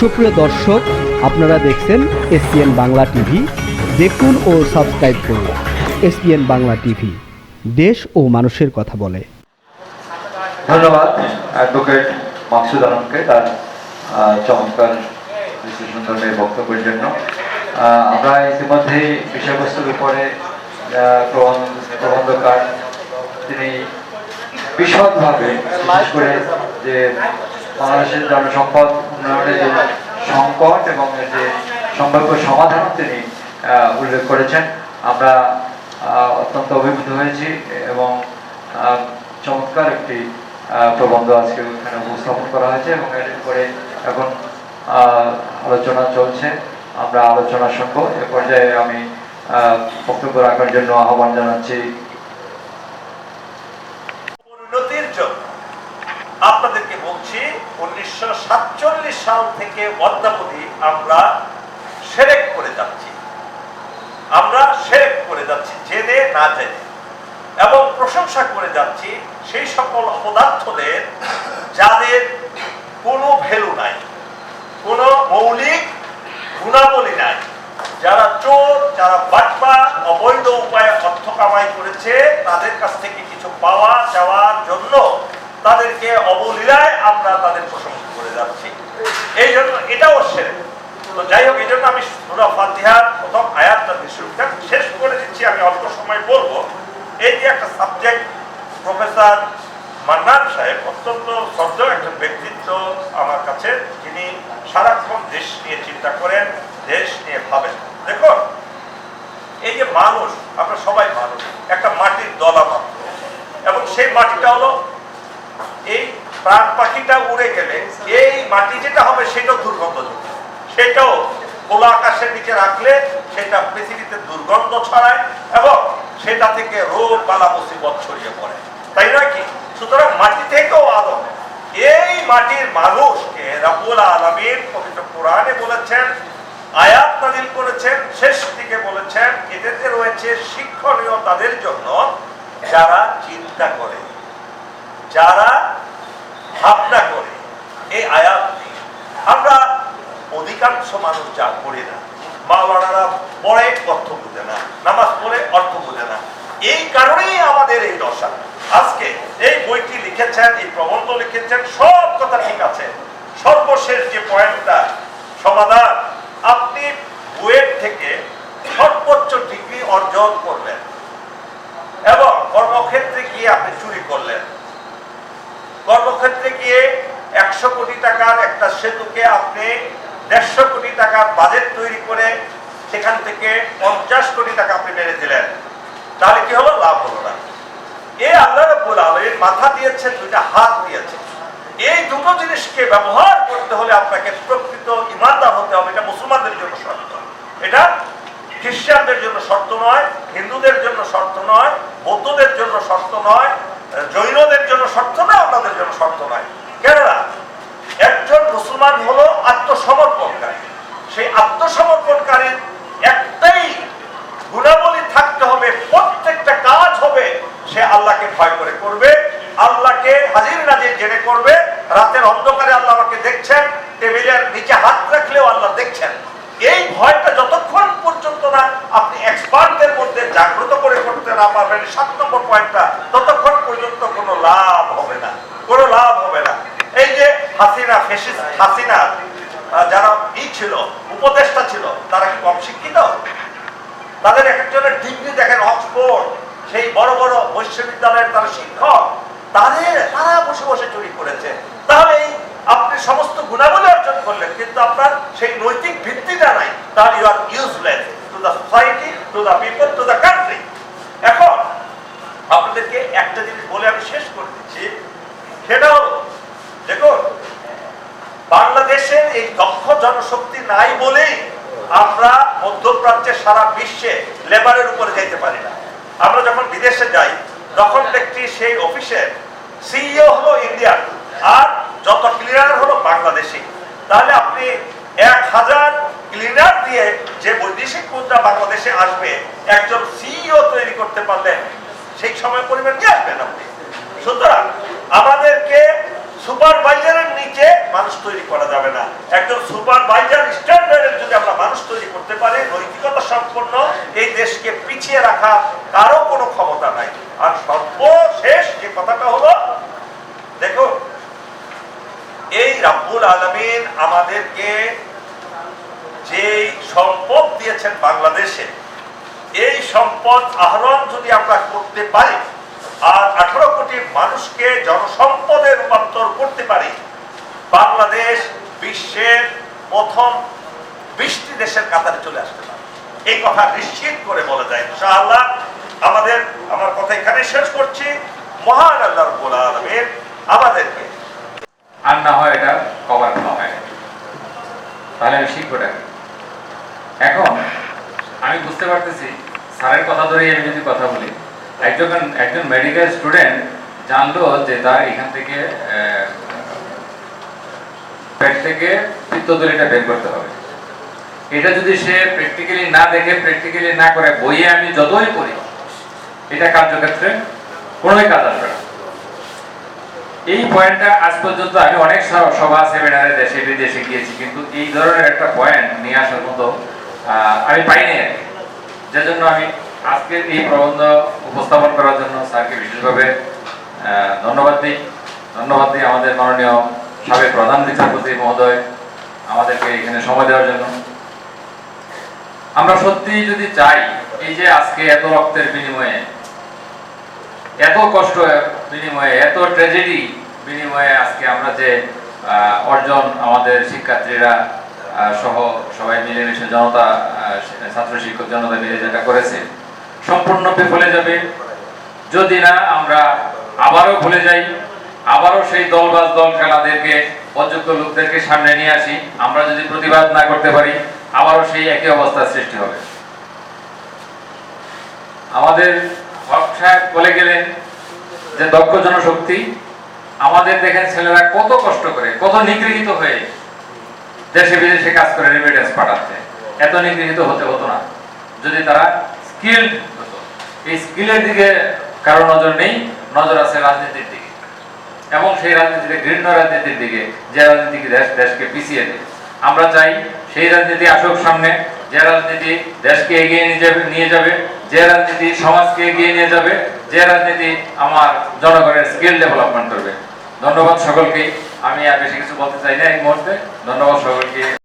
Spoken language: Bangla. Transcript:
সুপ্রিয় দর্শক, আপনারা দেখছেন এসপিএন বাংলা টিভি। দেখুন ও সাবস্ক্রাইব করুন এসপিএন বাংলা টিভি। দেশ ও মানুষের কথা বলে। ধন্যবাদ অ্যাডভোকেট মাকসুদ আলমকে তার চমৎকার বিশ্লেষণ বক্তব্যের জন্য। আমরা ইতিমধ্যে বিষয়বস্তুর উপরে প্রবন্ধকার তিনি বিশদভাবে, বিশেষ করে যে বাংলাদেশের জনসম্পদ উন্নয়নের যে সংকট এবং এর যে সম্ভাব্য সমাধান তিনি উল্লেখ করেছেন। আমরা অত্যন্ত অভিভূত হয়েছি এবং চমৎকার একটি প্রবন্ধ আজকে এখানে উপস্থাপন করা হয়েছে এবং এর উপরে এখন আলোচনা চলছে। আমরা আলোচনা শুনব। এ পর্যায়ে আমি বক্তব্য রাখার জন্য আহ্বান জানাচ্ছি পরিণতির জন্য আপনাদেরকে বলছি, উনিশশো সাতচল্লিশ সাল থেকে অদ্যাবধি আমরা সেরেক করে যাচ্ছি। আমরা সেরেক করে যাচ্ছি, জেনে না জেনে। এবং প্রশংসা করে যাচ্ছি সেই সকল অপদার্থদের যাদের কোনো ভ্যালু নাই, কোনো মৌলিক গুণাবলী নাই। যারা চোর, যারা বাটপা, অবৈধ উপায়ে অর্থ কামাই করেছে, তাদের কাছ থেকে কিছু পাওয়া যাওয়ার জন্য তাদেরকে অবলীলায় আমরা তাদের প্রশংসা করে যাচ্ছি। এই জন্য এটাও সেরে তো যাই হোক, এই জন্য আমি সুরা ফাতিহার প্রথম আয়াতটা দিয়ে শেষ করে দিচ্ছি, আমি অল্প সময় বলব। এই যে একটা সাবজেক্ট প্রফেসর মান্নান সাহেব, অত্যন্ত শ্রদ্ধেয় একজন ব্যক্তিত্ব আমার কাছে যিনি সারাক্ষণ দেশ নিয়ে চিন্তা করেন, দেশ নিয়ে ভাবেন। দেখো এই যে মানুষ, আমরা সবাই মানুষ, একটা মাটির দলা মাত্র। এবং সেই মাটিটা হলো এই প্রাণ পাখিটা উড়ে গেলে এই মাটি যেটা হবে সেটাও দুর্গন্ধযুক্ত। সেটাও খোলা আকাশের নিচে রাখলে সেটা পৃথিবীতে দুর্গন্ধ ছড়ায় এবং সেটা থেকে রোগ, বালা, মুসিবত ছড়িয়ে পড়ে। তাই নয় কি? সুতরাং মাটি থেকেও আলো এই মাটির মানুষকে রাবুল আলমীর পবিত্র কোরআনে বলেছেন, আয়াত নাজিল করেছেন, শেষ দিকে বলেছেন এদেরকে রয়েছে শিক্ষণীয় তাদের জন্য যারা চিন্তা করে, যারা ভাবনা করে, এই আয়াত আমরা অধিকাংশ মানুষ যা করি না মা মাওলানারা পড়ে অর্থ বুঝে না, নামাজ পড়ে অর্থ বুঝে না। এই কারণেই আমাদের এই দশা। আজকে এই বইটি লিখেছেন, এই প্রবন্ধ লিখেছেন, সব কথা ঠিক আছে। সর্বশেষ যে পয়েন্টটা, সমাধান, আপনি বুয়েট থেকে সর্বোচ্চ ডিগ্রি অর্জন করলেন এবং কর্মক্ষেত্রে গিয়ে আপনি চুরি করলেন কর্মক্ষেত্রে গিয়ে একশো কোটি টাকার একটা সেতুকে আপনি দেড়শো কোটি টাকার বাজেট তৈরি করে সেখান থেকে পঞ্চাশ কোটি টাকা আপনি মেরে দিলেন। তাহলে কি হলো? লাভ হলো না। এই আল্লাহ রব্বুল আলমীর মাথা দিয়েছেন, দুইটা হাত দিয়েছেন। এই দুটো জিনিসকে ব্যবহার করতে হলে আপনাকে প্রকৃত ইমানদার হতে হবে। এটা মুসলমানদের জন্য শর্ত। এটা খ্রিস্টানদের জন্য শর্ত নয়, হিন্দুদের জন্য শর্ত নয়, বৌদ্ধদের জন্য শর্ত নয়, জৈনদের জন্য শর্ত নয়, আপনাদের জন্য শর্ত নয়। কেননা, একজন মুসলমান হলো আত্মসমর্পণকারী। সেই আত্মসমর্পণকারীর একটাই গুণাবলী থাকতে হবে, প্রত্যেকটা কাজ হবে, সে আল্লাহকে ভয় করে করবে, আল্লাহকে হাজির নাজির জেনে করবে। রাতের অন্ধকারে আল্লাহ আমাকে দেখছেন, টেবিলের নিচে হাত রাখলেও আল্লাহ দেখছেন। এই ভয়টা যতক্ষণ পর্যন্ত না আপনি এক্সপার্টদের মধ্যে জাগ্রত করে করতে না পারবেন, সাত নম্বর পয়েন্টটা ততক্ষণ পর্যন্ত কোনো লাভ হবে না কোনো লাভ হবে না এই যে হাসিনা ফেসিস হাসিনা আহ, যারা ই ছিল উপদেষ্টা ছিল তারা কি কম শিক্ষিত তাদের এক একজনের ডিগ্রি দেখেন অক্সফোর্ড, সেই বড় বড় বিশ্ববিদ্যালয়ের তারা শিক্ষক, তাদের তারা বসে বসে চুরি করেছে। তাহলে আপনি সমস্ত গুণাবলী অর্জন করলেন, কিন্তু আপনার সেই নৈতিক ভিত্তিটা নাই। তাহলে you are useless to the society to the people to the country এখন আপনাদেরকে একটা জিনিস বলে আমি শেষ করে দিচ্ছি, সেটা হলো, দেখুন, বাংলাদেশের এই দক্ষ জনশক্তি নাই বলেই আমরা মধ্যপ্রাচ্যের সারা বিশ্বে লেবারের উপরে যাইতে পারি না। আমরা যখন বিদেশে যাই, তখন দেখছি সেই অফিসের সিইও হলো ইন্ডিয়ান, আর যত ক্লিনার হলো বাংলাদেশি। তাহলে আপনি এক হাজার ক্লিনার দিয়ে যে বৈদেশিক মুদ্রা বাংলাদেশে আসবে, একজন সিইও তৈরি করতে পারলেন সেই সময় পরিমাণ নিয়ে আসবেন আপনি। সুতরাং আমাদেরকে সুপারভাইজারের নিচে মানুষ তৈরি করা যাবে না। একজন সুপারভাইজার স্ট্যান্ডার্ডের যদি আমরা মানুষ তৈরি করতে পারি, নৈতিকতা সম্পন্ন, এই দেশকে পিছিয়ে রাখা কারও কোনো ক্ষমতা নাই। আর সর্বশেষ যে কথাটা হলো, দেখো, এই রাব্বুল আলমিন আমাদেরকে যে সম্পদ দিয়েছেন বাংলাদেশে, এই সম্পদ আহরণ যদি আমরা করতে পারি আর আঠারো কোটি মানুষকে জনসম্পদে রূপান্তর করতে পারি, বাংলাদেশ বিশ্বের প্রথম বিশটি দেশের কাতারে চলে আসতে পারে। এই কথা নিশ্চিত করে বলা যায় ইনশাআল্লাহ। আমাদের, আমার কথা এখানে শেষ করছি। মহান আল্লাহ রব্বুল আলামিন আমাদেরকে আর না হয় এটা কভার করা হয়। তাহলে আমি শিখবোটা? এখন আমি বুঝতে পারতেছি, স্যারের কথা ধরেই আমি যদি কথা বলি একজন একজন মেডিকেল স্টুডেন্ট জানলো যে তার এখান থেকে পেট থেকে পিত্তদলিটা বের করতে হবে এটা যদি সে প্র্যাকটিক্যালি না দেখে প্র্যাকটিক্যালি না করে, বইয়ে আমি যতই পড়ি, এটা কার্যক্ষেত্রে কোনোই কাজ আসবে না এই পয়েন্টটা আজ পর্যন্ত আমি অনেক সভা সেমিনারে দেশে, বিদেশে গিয়েছি, কিন্তু এই ধরনের একটা পয়েন্ট নিয়ে আসার মতো আমি পাইনি আর কি। যার জন্য আমি আজকের এই প্রবন্ধ উপস্থাপন করার জন্য স্যারকে বিশেষভাবে ধন্যবাদ দিই। ধন্যবাদ দিই আমাদের মাননীয় সাবেক প্রধান বিচারপতি মহোদয় আমাদেরকে এখানে সময় দেওয়ার জন্য। আমরা সত্যি যদি চাই, এই যে আজকে এত রক্তের বিনিময়ে, এত কষ্ট বিনিময়ে, এত ট্র্যাজেডি বিনিময়ে আজকে আমরা যে অর্জন আমাদের শিক্ষার্থীরা সহ সবাই মিলেমিশে জনতা ছাত্র শিক্ষক জনতা মিলে যেটা করেছে সম্পূর্ণ বিফলে যাবে। যদি না, আমরা আবারও ভুলে যাই। আবারও সেই দলবাজ দল খেলাদেরকে, অযোগ্য লোকদেরকে সামনে নিয়ে আসি। আমরা যদি প্রতিবাদ না করতে পারি, আবারও সেই একই অবস্থার সৃষ্টি হবে। আমাদের সাহেব বলে গেলেন যে, দক্ষ জনশক্তি, আমাদের দেখেন ছেলেরা কত কষ্ট করে, কত নিগৃহীত হয়ে দেশে বিদেশে কাজ করে রেমিডেন্স পাঠাচ্ছে। এত নিগৃহীত হতে হতো না। যদি তারা স্কিল্ড হতো এই স্কিলের দিকে কারও নজর নেই, নজর আছে রাজনীতির দিকে। এবং সেই রাজনীতিতে ঘৃণ্য রাজনীতির দিকে, যে রাজনীতি দেশ, দেশকে পিছিয়ে আমরা চাই সেই রাজনীতি আসুক সামনে, যে রাজনীতি দেশকে এগিয়ে নিয়ে যাবে নিয়ে যাবে, যে রাজনীতি সমাজকে এগিয়ে নিয়ে যাবে, যে রাজনীতি আমার জনগণের স্কিল ডেভেলপমেন্ট করবে। ধন্যবাদ সকলকে। আমি আর বেশি কিছু বলতে চাই না এই মুহূর্তে। ধন্যবাদ সকলকে।